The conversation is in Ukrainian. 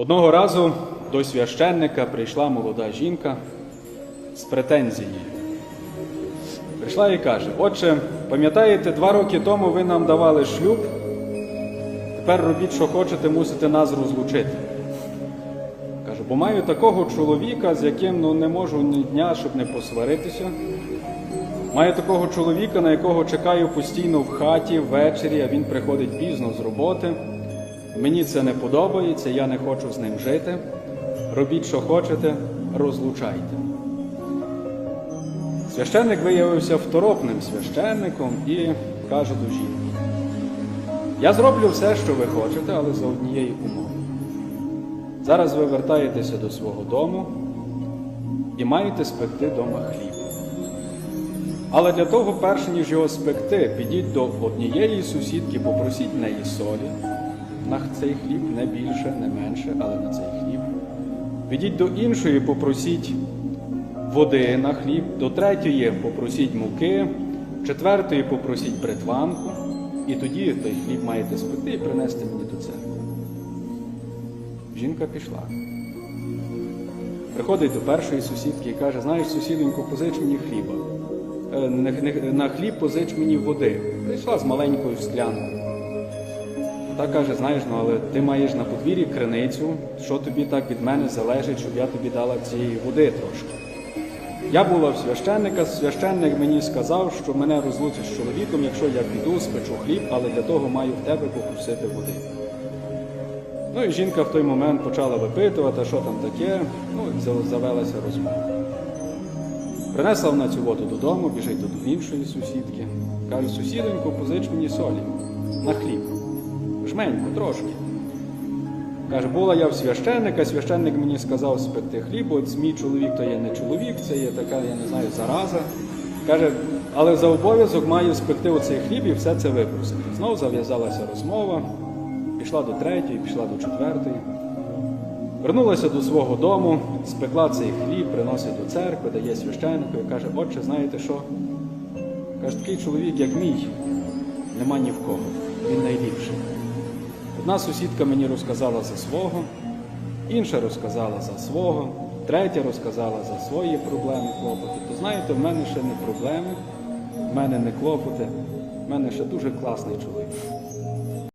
Одного разу до священника прийшла молода жінка з претензією. Прийшла і каже: Отче, пам'ятаєте, два роки тому ви нам давали шлюб, тепер робіть, що хочете, мусите нас розлучити. Каже, бо маю такого чоловіка, з яким ну, не можу ні дня, щоб не посваритися. Маю такого чоловіка, на якого чекаю постійно в хаті ввечері, а він приходить пізно з роботи. Мені це не подобається, я не хочу з ним жити. Робіть, що хочете, розлучайте. Священник виявився второпним священником і каже до жінки: Я зроблю все, що ви хочете, але за однієї умови. Зараз ви вертаєтеся до свого дому і маєте спекти дома хліб. Але для того, перш ніж його спекти, підіть до однієї сусідки, попросіть неї солі на цей хліб, не більше, не менше, але на цей хліб. Підіть до іншої, попросіть води на хліб, до третьої попросіть муки, четвертої попросіть бритванку, і тоді той хліб маєте спекти і принести мені до церкви. Жінка пішла. Приходить до першої сусідки і каже: знаєш, сусідонько, позич мені хліба. Е, На хліб позич мені води. Прийшла з маленькою склянкою. Та каже, знаєш, ну але ти маєш на подвір'ї криницю, що тобі так від мене залежить, щоб я тобі дала цієї води трошки. Я була в священника, священник мені сказав, що мене розлучить з чоловіком, якщо я піду, спечу хліб, але для того маю в тебе попросити води. Ну і жінка в той момент почала випитувати, що там таке, ну і завелася розмова. Принесла вона цю воду додому, біжить до іншої сусідки. Каже, сусідонько, позич мені солі на хліб. Жменьку трошки. Каже, була я в священника, священник мені сказав спекти хліб, от мій чоловік то є не чоловік, це є така, я не знаю, зараза. Каже, але за обов'язок маю спекти оцей хліб і все це випросити. Знов зав'язалася розмова, пішла до третьої, пішла до четвертої. Вернулася до свого дому, спекла цей хліб, приносить до церкви, дає священнику і каже, отче, знаєте що? Каже, такий чоловік, як мій, нема ні в кого. Він найліпший. Одна сусідка мені розказала за свого, інша розказала за свого, третя розказала за свої проблеми, клопоти. То знаєте, в мене ще не проблеми, в мене не клопоти, в мене ще дуже класний чоловік.